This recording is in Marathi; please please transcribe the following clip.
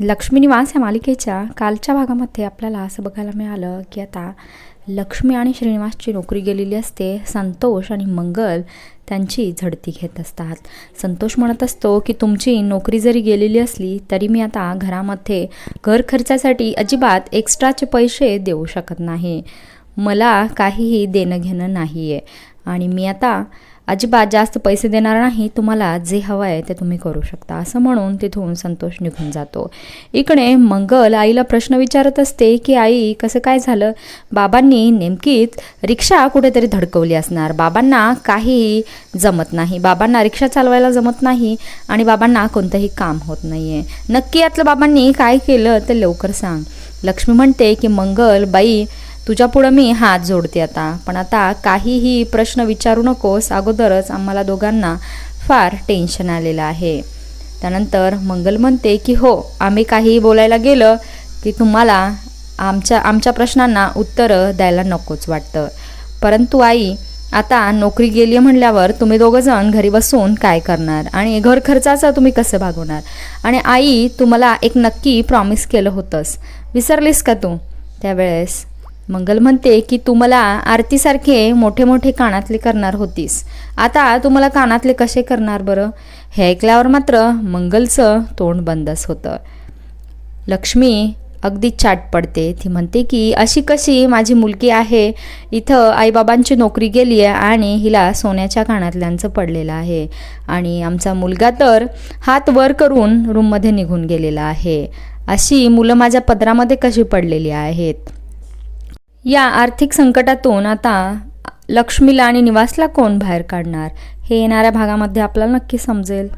लक्ष्मी निवास या मालिकेच्या कालच्या भागामध्ये आपल्याला असं बघायला मिळालं की आता लक्ष्मी आणि श्रीनिवासची नोकरी गेलेली असते संतोष आणि मंगल त्यांची झडती घेत असतात. संतोष म्हणत असतो की तुमची नोकरी जरी गेलेली असली तरी मी आता घरामध्ये घर खर्चासाठी अजिबात एक्स्ट्राचे पैसे देऊ शकत नाही. मला काहीही देणं घेणं नाही आहे आणि मी आता अजिबात जास्त पैसे देणार नाही तुम्हाला जे हवं आहे ते तुम्ही करू शकता. असं म्हणून तिथून संतोष निघून जातो. इकडे मंगल आईला प्रश्न विचारत असते की आई कसं काय झालं? बाबांनी नेमकीच रिक्षा कुठेतरी धडकवली असणार. बाबांना काहीही जमत नाही. बाबांना रिक्षा चालवायला जमत नाही आणि बाबांना कोणतंही काम होत नाही आहे नक्की यातलं बाबांनी काय केलं ते लवकर सांग. लक्ष्मी म्हणते की मंगल बाई तुझ्या पुढं मी हात जोडते आता. पण आता काहीही प्रश्न विचारू नकोस. अगोदरच आम्हाला दोघांना फार टेन्शन आलेलं आहे. त्यानंतर मंगल म्हणते की हो आम्ही काही बोलायला गेलं की तुम्हाला आमच्या आमच्या प्रश्नांना उत्तरं द्यायला नकोच वाटतं. परंतु आई आता नोकरी गेली म्हणल्यावर तुम्ही दोघंजण घरी बसून काय करणार? आणि घर खर्चाचं तुम्ही कसं भागवणार? आणि आई तुम्हाला एक नक्की प्रॉमिस केलं होतंस. विसरलीस का तू? त्यावेळेस मंगल म्हणते की तू मला आरतीसारखे मोठे मोठे कानातले करणार होतीस. आता तू मला कानातले कसे करणार बरं? हे ऐकल्यावर मात्र मंगलचं तोंड बंदच होतं. लक्ष्मी अगदी चाट पडते. ती म्हणते की अशी कशी माझी मुलगी आहे? इथं आईबाबांची नोकरी गेली आहे आणि हिला सोन्याच्या कानातल्यांचं पडलेलं आहे. आणि आमचा मुलगा तर हात वर करून रूममध्ये निघून गेलेला आहे. अशी मुलं माझ्या पदरामध्ये कशी पडलेली आहेत? या आर्थिक संकटातून आता लक्ष्मीला आणि निवासला कोण बाहेर काढणार? हे येणाऱ्या भागामध्ये आपल्याला नक्की समजेल.